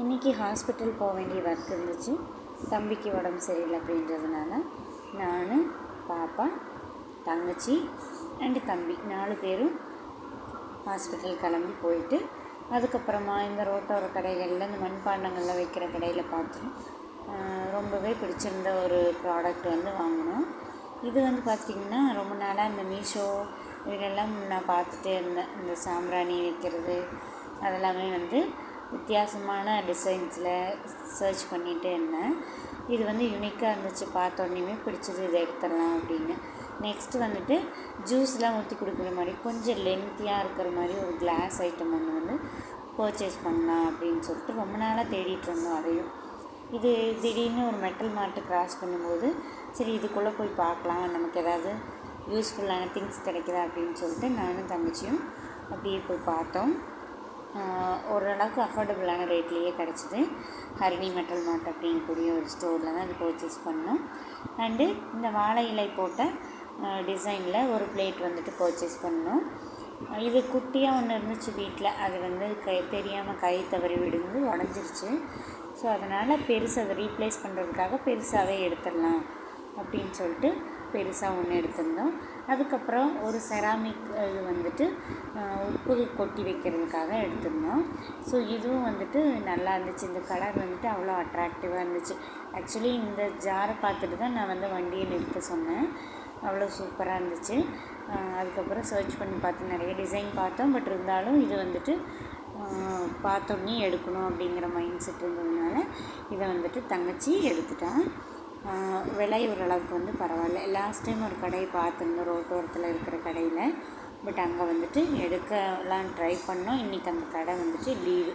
இன்றைக்கி ஹாஸ்பிட்டல் போக வேண்டிய ஒர்க் இருந்துச்சு. தம்பிக்கு உடம்பு சரியில்லை அப்படின்றதுனால நான் பாப்பா தங்கச்சி அண்டு தம்பி நாலு பேரும் ஹாஸ்பிட்டல் கிளம்பி போயிட்டு அதுக்கப்புறமா இந்த ரோட்டோர கடைகளில் இந்த மண்பாண்டங்களில் வைக்கிற கடையில் பார்த்தோம் ரொம்பவே பிடிச்சிருந்த ஒரு ப்ராடக்ட் வந்து வாங்கினோம். இது வந்து பார்த்திங்கன்னா ரொம்ப நாளாக இந்த மீஷோ இதெல்லாம் நான் பார்த்துட்டே இருந்தேன். இந்த சாம்பிராணி வைக்கிறது அதெல்லாமே வந்து வித்தியாசமான டிசைன்ஸில் சர்ச் பண்ணிகிட்டே இருந்தேன். இது வந்து யூனிக்காக இருந்துச்சு. பார்த்தோன்னே பிடிச்சது இதை எடுத்துடலாம் அப்படின்னு. நெக்ஸ்ட்டு வந்துட்டு ஜூஸ்லாம் ஊற்றி கொடுக்குற மாதிரி கொஞ்சம் லென்த்தியாக இருக்கிற மாதிரி ஒரு கிளாஸ் ஐட்டம் ஒன்று வந்து பர்ச்சேஸ் பண்ணலாம் அப்படின்னு சொல்லிட்டு ரொம்ப நாளாக தேடிட்டு இருந்தோம் அதையும். இது திடீர்னு ஒரு மெட்டல் மார்ட்டு கிராஸ் பண்ணும்போது சரி இதுக்குள்ளே போய் பார்க்கலாம். நமக்கு ஏதாவது யூஸ்ஃபுல்லான திங்ஸ் கிடைக்குதா அப்படின்னு சொல்லிட்டு நானும் தங்கச்சியும் அப்படியே போய் பார்த்தோம். ஓரளவுக்கு அஃபோர்டபுளான ரேட்லேயே கிடச்சிது. ஹரிணி மெட்டல் மார்ட் அப்படிங்கக்கூடிய ஒரு ஸ்டோரில் தான் அது பர்ச்சேஸ் பண்ணோம். அண்டு இந்த வாழை இலை போட்ட டிசைனில் ஒரு பிளேட் வந்துட்டு பர்ச்சேஸ் பண்ணோம். இது குட்டியாக ஒன்று இருந்துச்சு வீட்டில் அது வந்து கை தெரியாமல் கை தவறி விடுந்து உடஞ்சிருச்சு. ஸோ அதனால் பெருசு அதை ரீப்ளேஸ் பண்ணுறதுக்காக பெருசாகவே எடுத்துடலாம் அப்படின்னு சொல்லிட்டு பெருசாக ஒன்று எடுத்திருந்தோம். அதுக்கப்புறம் ஒரு செராமிக் இது வந்துட்டு உப்பு கொட்டி வைக்கிறதுக்காக எடுத்திருந்தோம். ஸோ இதுவும் வந்துட்டு நல்லா இருந்துச்சு. இந்த கலர் வந்துட்டு அவ்வளோ அட்ராக்டிவாக இருந்துச்சு. ஆக்சுவலி இந்த ஜாரை பார்த்துட்டு தான் நான் வந்து வண்டியை நிறுத்த சொன்னேன். அவ்வளோ சூப்பராக இருந்துச்சு. அதுக்கப்புறம் சர்ச் பண்ணி பார்த்து நிறைய டிசைன் பார்த்தோம். பட் இருந்தாலும் இது வந்துட்டு பார்த்தோன்னே எடுக்கணும் அப்படிங்கிற மைண்ட் செட் இருந்ததுனால இதை வந்துட்டு தங்கச்சி எடுத்துட்டான் விலை ஓரளவுக்கு வந்து பரவாயில்ல. லாஸ்ட் டைம் ஒரு கடையை பார்த்துருந்தோம். ரோட்டோரத்தில் இருக்கிற கடையில். பட் அங்கே வந்துட்டு எடுக்கலாம் ட்ரை பண்ணோம். இன்றைக்கி அந்த கடை வந்துட்டு லீவு.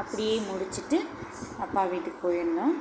அப்படியே முடிச்சுட்டு அப்பா வீட்டுக்கு போயிருந்தோம்